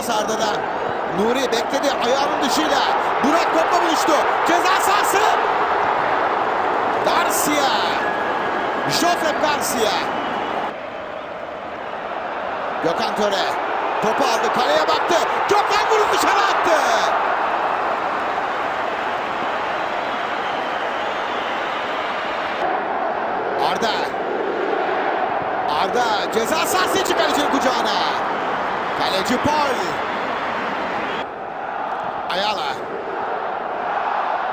Pas Arda'dan. Nuri bekledi ayağının dışıyla. Burak topla buluştu. Ceza sahası. Garcia. Josep Garcia. Gökhan Töre. Topu aldı. Kaleye baktı. Gökhan vurup dışarı attı. Arda. Arda ceza sahası için kalecinin kucağına. Kaleci Paul. Ayala.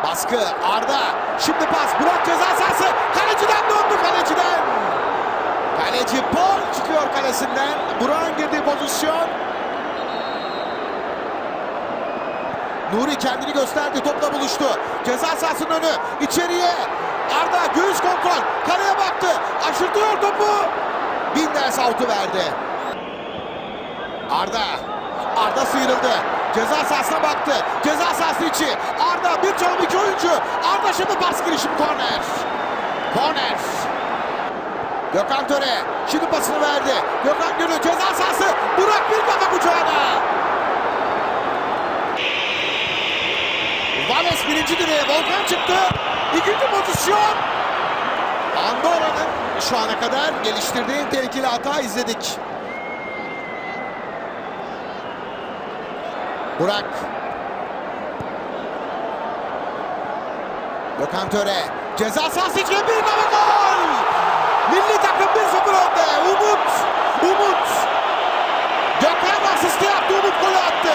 Baskı Arda. Şimdi pas. Burak ceza sahası. Kaleciden döndü kaleciden. Kaleci Paul çıkıyor kalesinden. Burak'ın girdiği pozisyon. Nuri kendini gösterdi. Topla buluştu. Ceza sahasının önü. içeriye. Arda göğüs kontrol. Kaleye baktı. Aşırtıyor topu. Binders out'u verdi. Arda. Arda sıyrıldı. Ceza sahasına baktı. Ceza sahası içi. Arda bir çalım iki oyuncu. Arda şimdi pas girişimi korner. Korner. Gökhan Töre. Şimdi pasını verdi. Gökhan Gülü ceza sahası. Burak bir kafa kucağına. Vales birinci direğe. Volkan çıktı. İkinci pozisyon. Andorra'nın şu ana kadar geliştirdiği tehlikeli hata izledik. Burak. Gökhan Töre. Ceza sahası içine bir kafa gol. Milli takım 1-0 önde. Umut. Umut. Gökhan asisti yaptı. Umut golü attı.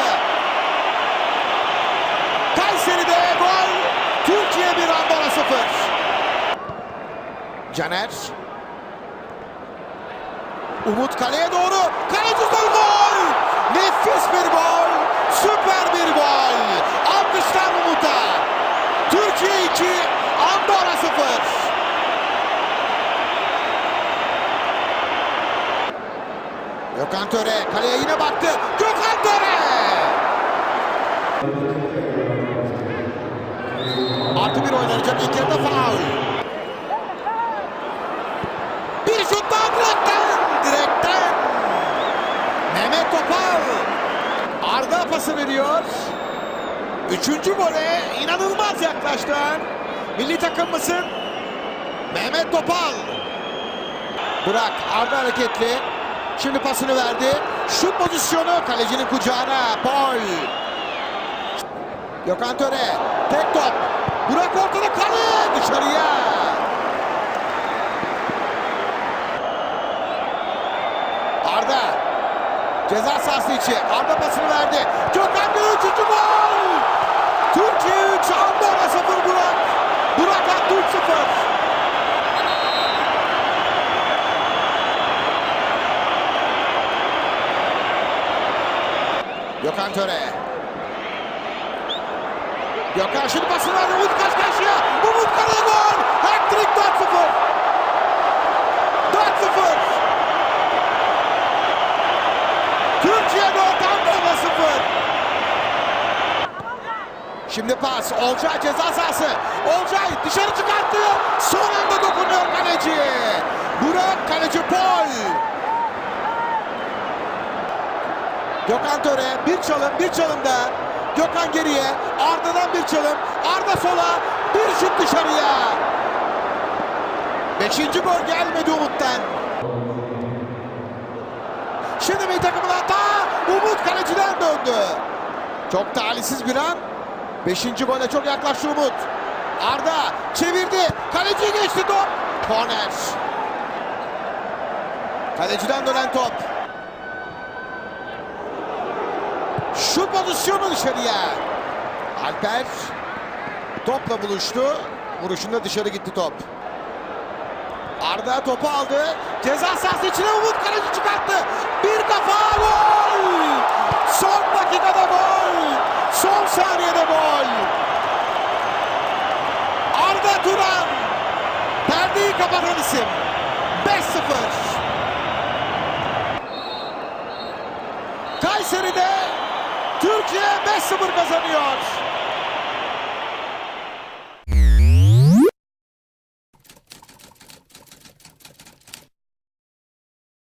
Kayseri'de gol. Türkiye 1 Andorra 0. Caner. Umut kaleye doğru. Kaleci gol. Nefis bir gol. Süper bir gol. Alkışlar Umut'a. Türkiye 2, Andorra 0. Gökhan Töre kaleye yine baktı. Gökhan Töre. Artı bir oynanacak ilk yarıda faul. Bir şut daha direkten. Direkten. Mehmet Topal. Arda pası veriyor. Üçüncü gole inanılmaz yaklaştıran milli takımımızın Mehmet Topal. Burak Arda hareketli. Şimdi pasını verdi. Şut pozisyonu kalecinin kucağına. Paul. Gökhan Töre. Tek top. Burak ortada kale. Dışarıya. Arda. Ceza sahası içi. Arda pasını verdi. Gökhan Gül üçüncü gol. Türkiye 3, Andorra 0 Burak. Burak attı 3-0. Gökhan Töre. Gökhan şimdi pasını verdi. Umut kaç karşıya. Umut kaleye gol 4-0. 4-0. Türkiye 4, Andorra 0. Şimdi pas. Olcay ceza sahası. Olcay dışarı çıkarttı. Son anda dokunuyor kaleci. Burak kaleci Paul. Gökhan Töre bir çalım bir çalım daha. Gökhan geriye. Arda'dan bir çalım. Arda sola. Bir şut dışarıya. Beşinci gol gelmedi Umut'tan. Şimdi bir takımın hata. Umut kaleciden döndü. Çok talihsiz bir an. Beşinci gole çok yaklaştı Umut. Arda çevirdi. Kaleciyi geçti top. Korner. Kaleciden dönen top. Şut pozisyonu dışarıya. Alper topla buluştu. Vuruşunda dışarı gitti top. Arda topu aldı. Ceza sahası içine Umut kaleci çıkarttı. Bir kafa gol. Son dakikada gol. Son saniyede gol. Arda Turan. Perdeyi kapatan isim. 5-0. Kayseri'de Türkiye 5-0 kazanıyor.